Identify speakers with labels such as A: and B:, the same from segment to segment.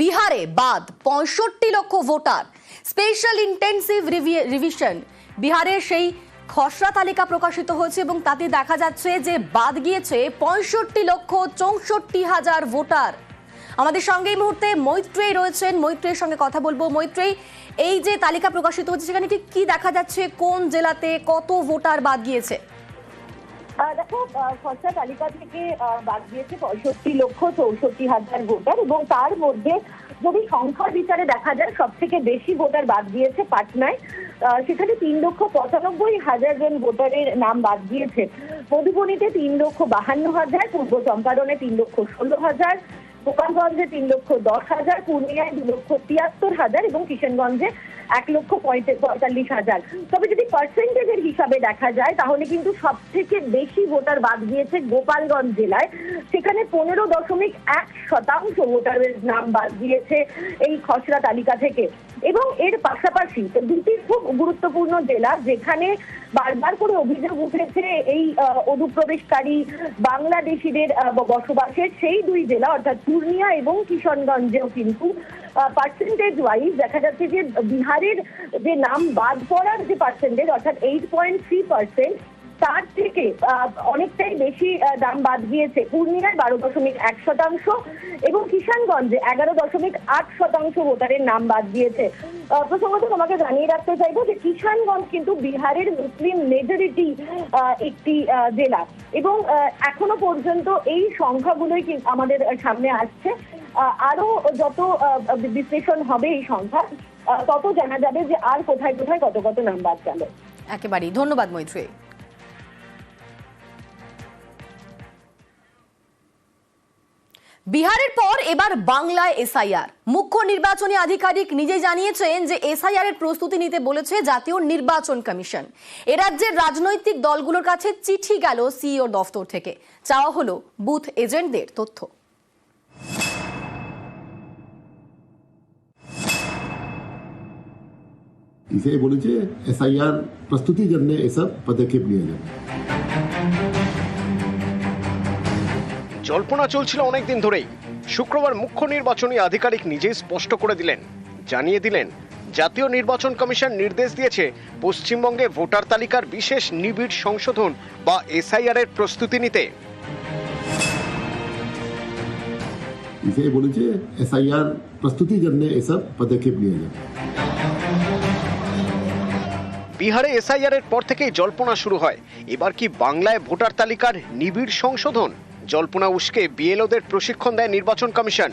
A: বিহারে বাদ পঁয়ষট্টি লক্ষ ভোটার। স্পেশাল ইন্টেন্সিভ রিভিশন বিহারের সেই খসড়া তালিকা প্রকাশিত হয়েছে এবং তাতে দেখা যাচ্ছে যে বাদ গিয়েছে পঁয়ষট্টি লক্ষ চৌষট্টি হাজার ভোটার। আমাদের সঙ্গে এই মুহূর্তে মৈত্রেয়ী রয়েছেন। মৈত্রেয়ীর সঙ্গে কথা বলব। মৈত্রেয়ী, এই যে তালিকা প্রকাশিত হচ্ছে, সেখানে ঠিক কি দেখা যাচ্ছে? কোন জেলাতে কত ভোটার বাদ গিয়েছে?
B: দেখো খসড়া তালিকা থেকে বাদ দিয়েছে পঁয়ষট্টি লক্ষ চৌষট্টি হাজার ভোটার এবং তার মধ্যে যদি সংখ্যার বিচারে দেখা যায় সব থেকে বেশি ভোটার বাদ দিয়েছে পাটনায়। সেখানে তিন লক্ষ পঁচানব্বই হাজার জন ভোটারের নাম বাদ দিয়েছে। মধুবনীতে তিন লক্ষ বাহান্ন হাজার, পূর্ব চম্পারণে তিন লক্ষ ষোলো হাজার, গোপালগঞ্জে তিন লক্ষ দশ হাজার পূর্ণিয়ায় দু লক্ষ তিয়াত্তর হাজার এবং কিশনগঞ্জে এক লক্ষ পঁয়ত- পঁয়তাল্লিশ হাজার। তবে যদি পার্সেন্টেজের হিসাবে দেখা যায়, তাহলে কিন্তু সব থেকে বেশি ভোটার বাদ গিয়েছে গোপালগঞ্জ জেলায়। সেখানে পনেরো দশমিক এক শতাংশ ভোটারের নাম বাদ দিয়েছে এই খসড়া তালিকা থেকে। এবং এর পাশাপাশি দুটি খুব গুরুত্বপূর্ণ জেলা যেখানে বারবার করে অভিযোগ উঠেছে এই অনুপ্রবেশকারী বাংলাদেশিদের বসবাসের। সেই দুই জেলা, অর্থাৎ পূর্ণিয়া এবং কিশনগঞ্জেও কিন্তু পার্সেন্টেজ ওয়াইজ দেখা যাচ্ছে যে বিহারের যে নাম বাদ পড়ার যে পার্সেন্টেজ অর্থাৎ এইট পয়েন্ট থ্রি পার্সেন্ট তার থেকে অনেকটাই বেশি দাম বাদ গিয়েছে। পূর্ণিয়ায় বারো দশমিক এক শতাংশ এবং কিষানগঞ্জে এগারো দশমিক আট শতাংশ ভোটারের নাম বাদ দিয়েছে প্রসঙ্গত তোমাকে জানিয়ে রাখতে চাইব যে কিষানগঞ্জ কিন্তু বিহারের মুসলিম মেজরিটি একটি জেলা। এবং এখনও পর্যন্ত এই সংখ্যাগুলোই আমাদের সামনে আসছে। আরও যত বিশ্লেষণ হবে এই সংখ্যা তত জানা যাবে যে আর কোথায় কোথায় কত কত নাম বাদ গেল।
A: একেবারেই, ধন্যবাদ মৈত্রেয়ী বিহারের পর এবার বাংলায় এসআইআর। মুখ্য নির্বাচনী আধিকারিক নিজেই জানিয়েছেন যে এসআইআর এর প্রস্তুতি নিতে বলেছে জাতীয় নির্বাচন কমিশন। এ রাজ্যের রাজনৈতিক দলগুলোর কাছে চিঠি গেল সিইও দফতর থেকে। চাওয়া হলো বুথ এজেন্টদের তথ্য।
C: इसे বলেছে এসআইআর প্রস্তুতির জন্য এসব পদক্ষেপ নিয়ে যাবে
D: জল্পনা চলছিল অনেকদিন ধরেই। শুক্রবার মুখ্য নির্বাচনী আধিকারিক নিজেই স্পষ্ট করে দিলেন। জানিয়ে দিলেন জাতীয় নির্বাচন কমিশন নির্দেশ দিয়েছে পশ্চিমবঙ্গে ভোটার তালিকার বিশেষ নিবিড় সংশোধন বা এসআইআর এর প্রস্তুতি নিতে।
C: বলেছে এসআইআর প্রস্তুতির জন্য এসব পদক্ষেপ নিয়ে যাবে
D: বিহারে এসআইআর এর পর থেকেই জল্পনা শুরু হয়। এবার কি বাংলায় ভোটার তালিকার নিবিড় সংশোধন? জল্পনা উস্কে বিএলওদের প্রশিক্ষণ দেয় নির্বাচন কমিশন।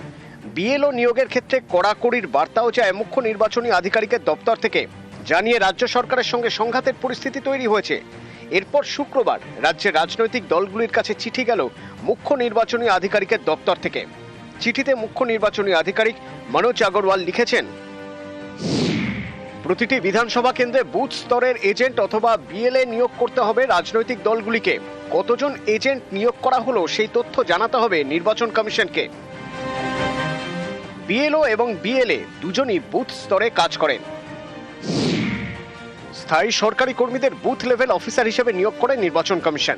D: বিএলও নিয়োগের ক্ষেত্রে কড়াকড়ির বার্তাও চায় মুখ্য নির্বাচনী আধিকারিকের দপ্তর থেকে। জানিয়ে রাজ্য সরকারের সঙ্গে সংঘাতের পরিস্থিতি তৈরি হয়েছে। এরপর শুক্রবার রাজ্যের রাজনৈতিক দলগুলির কাছে চিঠি গেল মুখ্য নির্বাচনী আধিকারিকের দপ্তর থেকে। চিঠিতে মুখ্য নির্বাচনী আধিকারিক মনোজ আগরওয়াল লিখেছেন প্রতিটি বিধানসভা কেন্দ্রে বুথ স্তরের এজেন্ট অথবা বিএলএ নিয়োগ করতে হবে রাজনৈতিক দলগুলিকে। কতজন এজেন্ট নিয়োগ করা হলো সেই তথ্য জানাতে হবে নির্বাচন কমিশনকে। বিএলও এবং বিএলএ দুজনই বুথ স্তরে কাজ করেন। স্থায়ী সরকারি কর্মীদের বুথ লেভেল অফিসার হিসেবে নিয়োগ করে নির্বাচন কমিশন।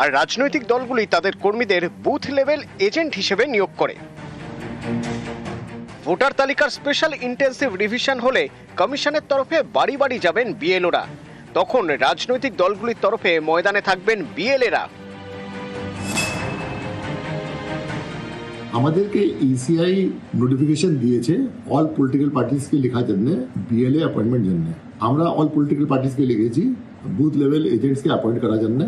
D: আর রাজনৈতিক দলগুলি তাদের কর্মীদের বুথ লেভেল এজেন্ট হিসেবে নিয়োগ করে। ভোটার তালিকার স্পেশাল ইন্টেন্সিভ রিভিশন হলে কমিশনের তরফে বাড়ি বাড়ি যাবেন বিএলওরা। তখন রাজনৈতিক দলগুলির তরফে ময়দানে থাকবেন বিএলএরা।
C: আমাদেরকে ইসিআই নোটিফিকেশন দিয়েছে অল পলিটিক্যাল পার্টিসকে লেখার জন্য বিএলএ অ্যাপয়েন্টমেন্ট জন্য। আমরা অল পলিটিক্যাল পার্টিসকে লিখেছি বুথ লেভেল এজেন্টসকে অ্যাপয়েন্ট করার জন্য।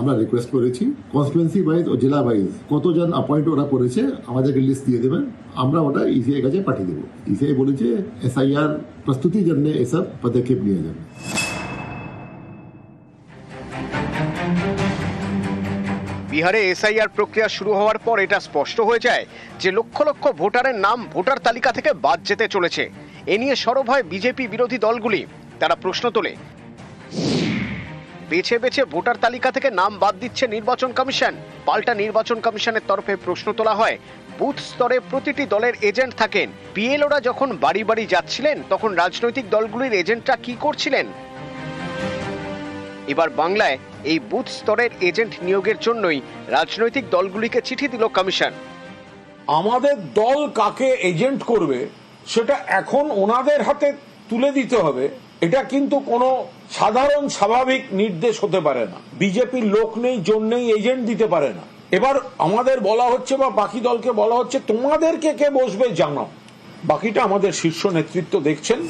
C: আমরা রিকোয়েস্ট করেছি কনস্টিটুয়েন্সি ওয়াইজ ও জেলা ওয়াইজ কতজন অ্যাপয়েন্ট ওরা করেছে, আমাদেরকে লিস্ট দিয়ে দেবেন, আমরা ওটা ইসিআই কাছে পাঠিয়ে দেবো। ইসিআই বলেছে এসআইআর প্রস্তুতির জন্য এসব পদক্ষেপ নিয়ে যাবে।
D: বিহারে এসআইআর প্রক্রিয়া শুরু হওয়ার পর এটা স্পষ্ট হয়ে যায় যে লক্ষ লক্ষ ভোটারের নাম ভোটার তালিকা থেকে বাদ যেতে চলেছে। এ নিয়ে সরব হয় বিজেপি বিরোধী দলগুলি। তারা প্রশ্ন তোলে বেছে বেছে ভোটার তালিকা থেকে নাম বাদ দিচ্ছে নির্বাচন কমিশন। পাল্টা নির্বাচন কমিশনের তরফে প্রশ্ন তোলা হয়, বুথ স্তরে প্রতিটি দলের এজেন্ট থাকেন। বিএলওরা যখন বাড়ি বাড়ি যাচ্ছিলেন, তখন রাজনৈতিক দলগুলির এজেন্টরা কি করছিলেন? এবার বাংলায় এই বুথ স্তরের এজেন্ট নিয়োগের জন্যই রাজনৈতিক দলগুলিকে চিঠি দিল কমিশন।
E: আমাদের দল কাকে এজেন্ট করবে, সেটা এখন ওনাদের হাতে তুলে দিতে হবে। এটা কিন্তু কোনো সাধারণ স্বাভাবিক নির্দেশ হতে পারে না। বিজেপির লোক নেই জন্যই এজেন্ট দিতে পারে না। এবার আমাদের বলা হচ্ছে বা বাকি দলকে বলা হচ্ছে, তোমাদেরকে কে বসবে জানাও। বাকিটা আমাদের শীর্ষ নেতৃত্ব দেখছেন।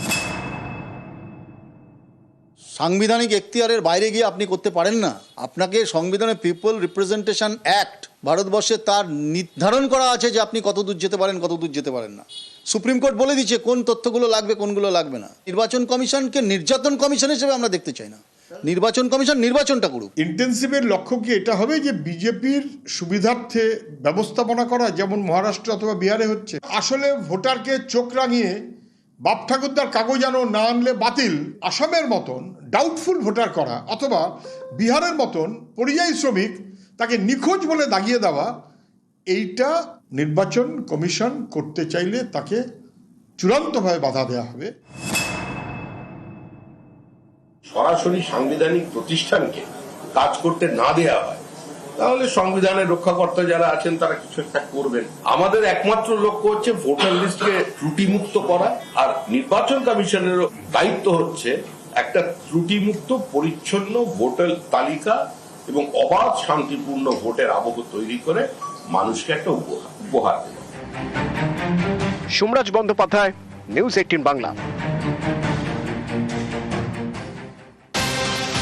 F: সাংবিধানিক এখতিয়ারের বাইরে গিয়ে আপনি করতে পারেন না। আপনাকে সংবিধানে পিপল রিপ্রেজেন্টেশন অ্যাক্ট ভারতবর্ষে তার নির্ধারণ করা আছে যে আপনি কত দূর যেতে পারেন কত দূর যেতে পারেন না। সুপ্রিম কোর্ট বলে দিচ্ছে কোন তথ্যগুলো লাগবে, কোনগুলো লাগবে না। নির্বাচন কমিশনকে নির্যাতন কমিশন হিসেবে আমরা দেখতে চাই না। নির্বাচন কমিশন নির্বাচনটা করুক।
G: ইন্টেন্সিভের লক্ষ্য কি? এটা হবে যে বিজেপির সুবিধার্থে ব্যবস্থাপনা করা, যেমন মহারাষ্ট্র অথবা বিহারে হচ্ছে। আসলে ভোটারকে চোখ রাঙিয়ে বাপ ঠাকুরদার কাগজ আনো, না আনলে বাতিল, আসামের মতন ডাউটফুল ভোটার করা, অথবা বিহারের মতন পরিযায়ী শ্রমিক তাকে নিখোঁজ বলে দাগিয়ে দেওয়া, এইটা নির্বাচন কমিশন করতে চাইলে তাকে চূড়ান্তভাবে বাধা দেওয়া হবে।
H: সরাসরি সাংবিধানিক প্রতিষ্ঠানকে কাজ করতে না দেয়া হয়, তাহলে সংবিধানের রক্ষাকর্তা যারা আছেন তারা কিছু একটা করবেন। আমাদের একমাত্র লক্ষ্য হচ্ছে ভোটার লিস্টকে ত্রুটিমুক্ত করা, আর নির্বাচন কমিশনের দায়িত্ব হচ্ছে একটা ত্রুটিমুক্ত, পরিচ্ছন্ন ভোটার তালিকা এবং অবাধ শান্তিপূর্ণ ভোটের আবহ তৈরি করে মানুষকে একটা উপহার উপহার
D: সোমরাজ বন্দ্যোপাধ্যায় নিউজ এইটিন বাংলা।